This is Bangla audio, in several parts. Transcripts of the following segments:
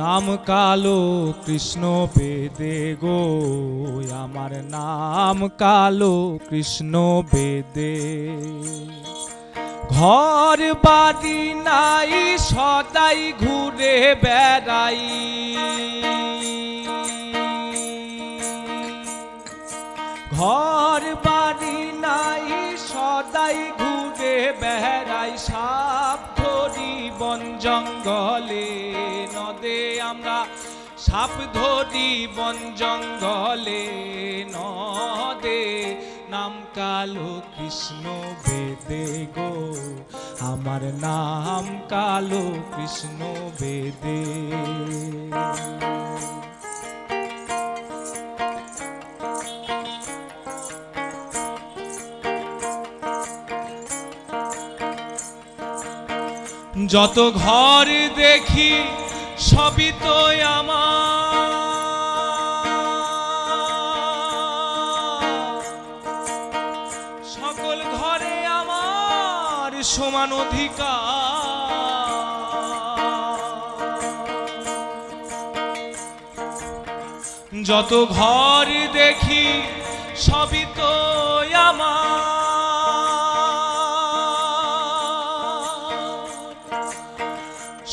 নাম কালো কৃষ্ণ বেদে গো, আমার নাম কালো কৃষ্ণ বেদে। ঘর বাড়ি নাই, সদাই ঘুরে বেড়াই। ঘর বাড়ি নাই, সদাই ঘুরে বেড়াই। সাপ ধরি বন জঙ্গলে সাপ ধরি বন জঙ্গলে, নদে, নাম কালো কৃষ্ণ বেদে গো। আমার নাম কালো কৃষ্ণ বেদে। যত ঘর দেখি সবই তো সকল ঘরে আমার সমান অধিকার। যত ঘর দেখি সবই তো আমার।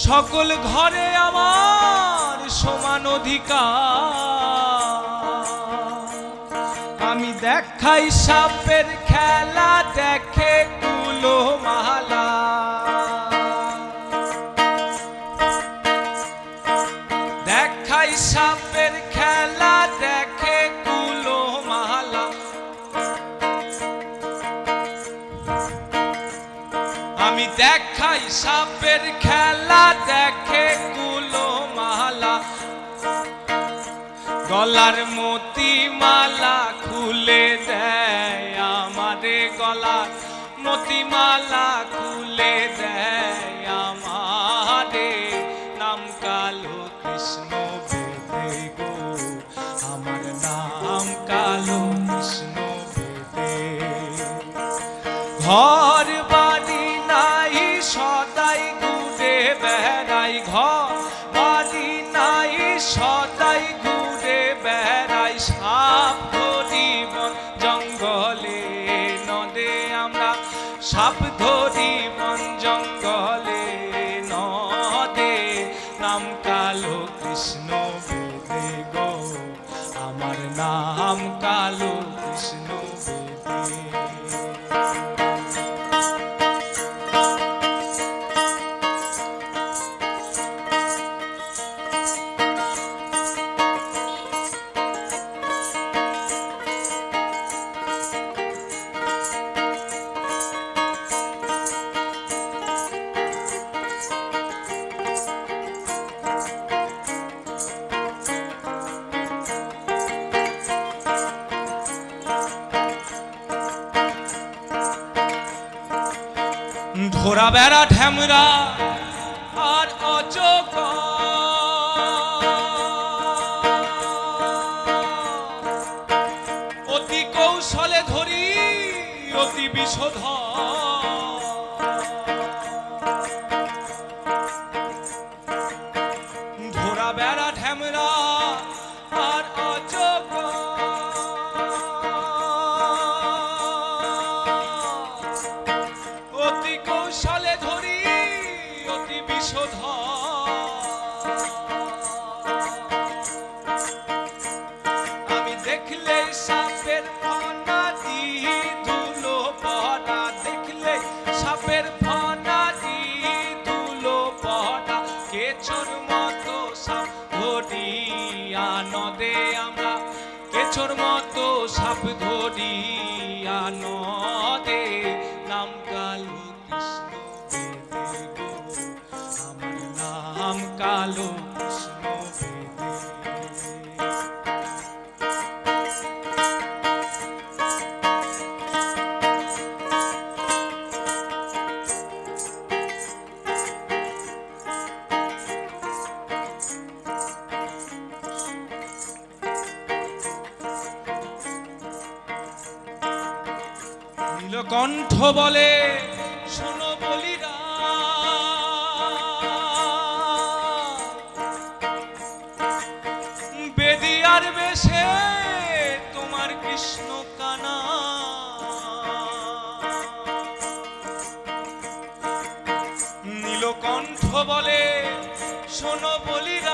সকল ঘরে আমার সমান অধিকার। আমি দেখাই সাপের খেলা দেখে কুলো মালা। দেখাই সাপের আমি দেখাই সাপের খেলা, দেখে কুলো মালা। গলার মতি মালা খুলে দেয় আমারে গলার মতি মালা খুলে দেয় আমারে। নাম কালো কৃষ্ণ বেদে গো, আমার নাম কালো কৃষ্ণ বেদে। ঘর বাড়ি সাপ ধরি ধরা বেড়া ঢ্যামরা আর অচক অতি কৌশলে ধরি অতি বিশোধ নদে আমরা কেছর মতো সাপ ধরিয়া নদে নাম কালো কৃষ্ণ আমার নাম কালো কৃষ্ণ কণ্ঠ বলে শোনো বলিরা। বেদিয়ার বেশে তোমার কৃষ্ণ কানা। নীলকণ্ঠ বলে শোনো বলিরা।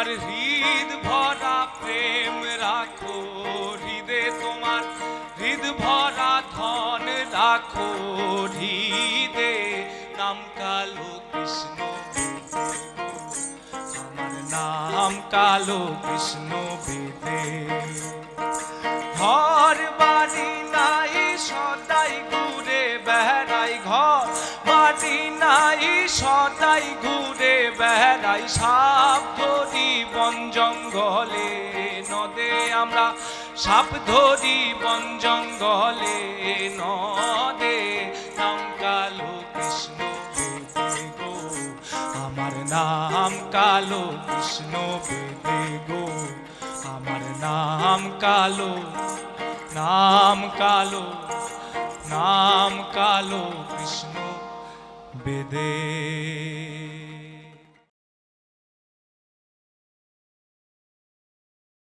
তোমার হৃদ ভরা প্রেম রাখো, হৃদে তোমার হৃদ ভরা ধন রাখো, হৃদে নাম কালো কৃষ্ণ। আমার নাম কালো কৃষ্ণ বেদে। সদাই ঘুরে বেড়াই সাপ ধরি বন জঙ্গলে। নদে আমরা সাপ ধরি বন জঙ্গলে। নদে নাম কালো কৃষ্ণ গো। আমার নাম কালো কৃষ্ণ বেদে গো। আমার নাম কালো নাম কালো নাম কালো কৃষ্ণ বেদে